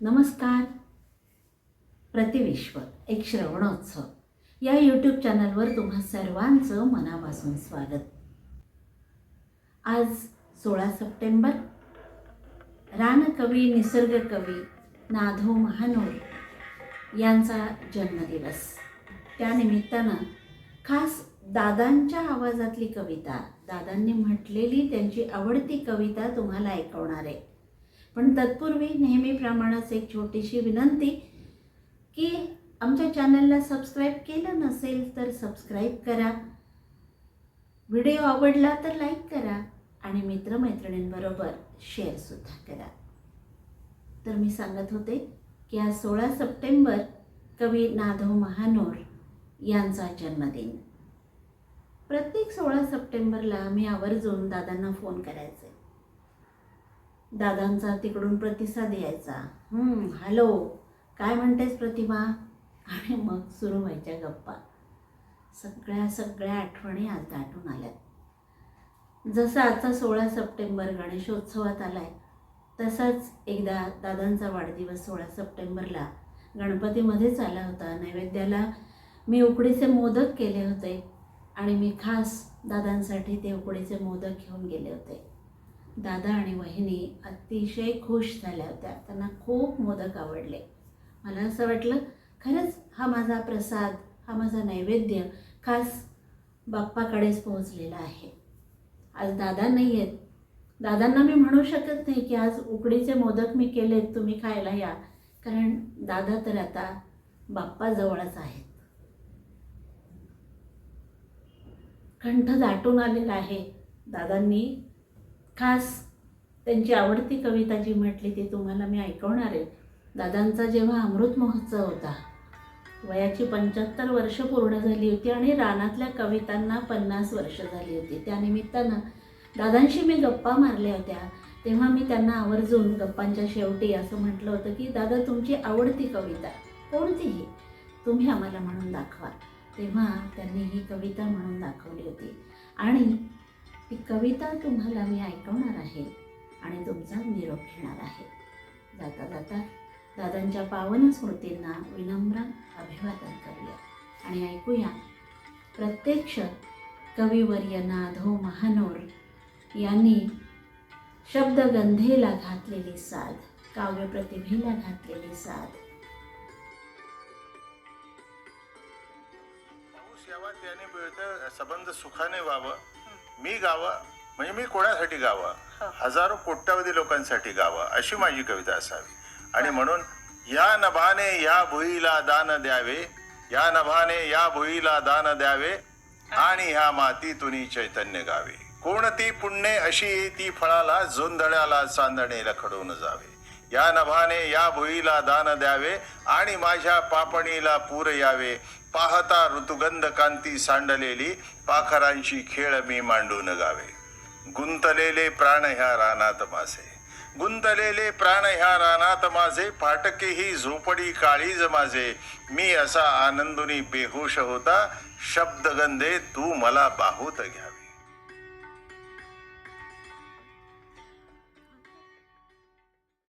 नमस्कार. प्रतिविश्व एक श्रवणोत्सव. या यूट्यूब चॅनलवर तुम्हा सर्वांचं मनापासून स्वागत. आज सोळा सप्टेंबर. रानकवी निसर्गकवी नाधो महानोर यांचा जन्मदिवस. त्यानिमित्तानं खास दादांच्या आवाजातली कविता दादांनी म्हटलेली त्यांची आवडती कविता तुम्हाला ऐकवणार आहे. पण तत्पूर्वी नेहमीप्रमाणेच एक छोटीशी विनंती की आमच्या चॅनलला सबस्क्राईब केलं नसेल तर सबस्क्राईब करा. व्हिडिओ आवडला तर लाईक करा आणि मित्रमैत्रिणींबरोबर शेअरसुद्धा करा. तर मी सांगत होते की आज सोळा सप्टेंबर कवी नाधव महानोर यांचा जन्मदिन. प्रत्येक सोळा सप्टेंबरला आम्ही आवर्जून दादांना फोन करायचे. दादांचा तिकडून प्रतिसाद यायचा. हॅलो. काय म्हणतेस प्रतिमा? आणि मग सुरू व्हायच्या गप्पा. सगळ्या सगळ्या आठवणी आज दाटून आल्यात. जसं आजचा सोळा सप्टेंबर गणेशोत्सवात आलाय तसाच एकदा दादांचा वाढदिवस सोळा सप्टेंबरला गणपतीमध्येच आला होता. नैवेद्याला मी उकडीचे मोदक केले होते आणि मी खास दादांसाठी ते उकडीचे मोदक घेऊन गेले होते. दादा आणि वहिनी अतिशय खुश झाल्या होत्या. त्यांना खूप मोदक आवडले. मला असं वाटलं खरंच हा माझा प्रसाद हा माझा नैवेद्य खास बाप्पाकडेच पोहोचलेला आहे. आज दादा नाही आहेत. दादांना मी म्हणू शकत नाही की आज उकडीचे मोदक मी केलेत तुम्ही खायला या. कारण दादा तर आता बाप्पाजवळच आहेत. कंठ दाटून आलेला आहे. दादांनी खास त्यांची आवडती कविता जी म्हटली ती तुम्हाला मी ऐकवणार आहे. दादांचा जेव्हा अमृत महोत्सव होता वयाची पंच्याहत्तर वर्ष पूर्ण झाली होती आणि रानातल्या कवितांना पन्नास वर्ष झाली होती. त्यानिमित्तानं दादांशी मी गप्पा मारल्या होत्या. तेव्हा मी त्यांना आवर्जून गप्पांच्या शेवटी असं म्हटलं होतं की दादा तुमची आवडती कविता कोणतीही? तुम्ही आम्हाला म्हणून दाखवा. तेव्हा त्यांनी ही कविता म्हणून दाखवली होती. आणि ती कविता तुम्हाला मी ऐकवणार आहे आणि तुमचा निरोप घेणार आहे. जाता जाता दादांच्या पावन स्मृतींना विनम्र अभिवादन करूया आणि ऐकूया. प्रत्यक्ष कविवर्य नाधो महानोर यांनी शब्दगंधेला घातलेली साध काव्यप्रतिभेला घातलेली साध. त्याने मिळतं संबंध सुखाने व्हावं. मी गावं म्हणजे मी कोणासाठी गावं? हजारो कोट्यावधी लोकांसाठी गावं अशी माझी कविता असावी. आणि म्हणून या नभाने या भुईला दान द्यावे या नभाने या भुईला दान द्यावे आणि ह्या मातीतून चैतन्य गावे. कोणती पुण्ये अशी ती फळाला जोंधळ्याला चांदणे लखडून जावे. या नभाने या भुईला दान द्यावे आणि माझ्या पापणीला पूर यावे. पाहता ऋतुगंध कांती सांडलेली पाखरांची खेळ मी मांडून गावे. गुंतलेले प्राण ह्या रानात माझे. गुंतलेले प्राण ह्या रानात माझे. फाटके ही झोपडी काळीज माझे. मी असा आनंदुनी बेहोश होता. शब्दगंधे तू मला बाहूत घ्यावे.